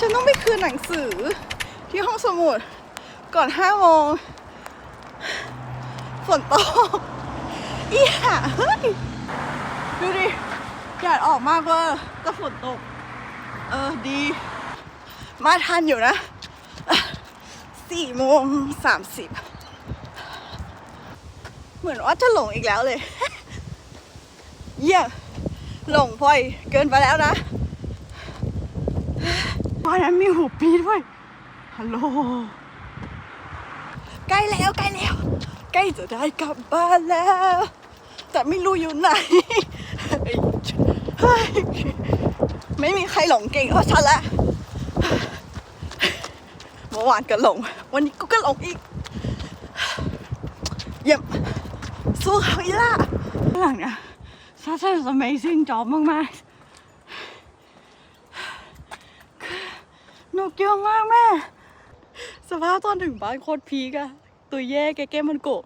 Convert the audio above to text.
ฉันต้องไปคืนหนังสือที่ห้องสมุดก่อนห้าโมงฝนตกอีห่าเฮ้ย ดูดิแดดออกมากเว่าแต่ฝนตก เออดี มาทันอยู่นะสี่โมงสามสิบเหมือนว่าจะหลงอีกแล้วเลย เยี่ยหลงพลอยเกินไปแล้วนะ ตอนนั้นมีหูปีด้วย ฮัลโหล ใกล้แล้วใกล้แล้ว ใกล้จะได้กลับบ้านแล้ว แต่ไม่รู้อยู่ไหน ไม่มีใครหลงเก่งเท่าฉันละเมื่อวานก็หลง วันนี้กูก็หลงอีก เยี่ยมสู้เขาอีล่ะหลังเนี่ย such an amazing job มากๆ หนุกเยอะมากแม่ สภาพตอนถึงบ้านโคตรพีกอะตัวแย่แกแก้มันโกะ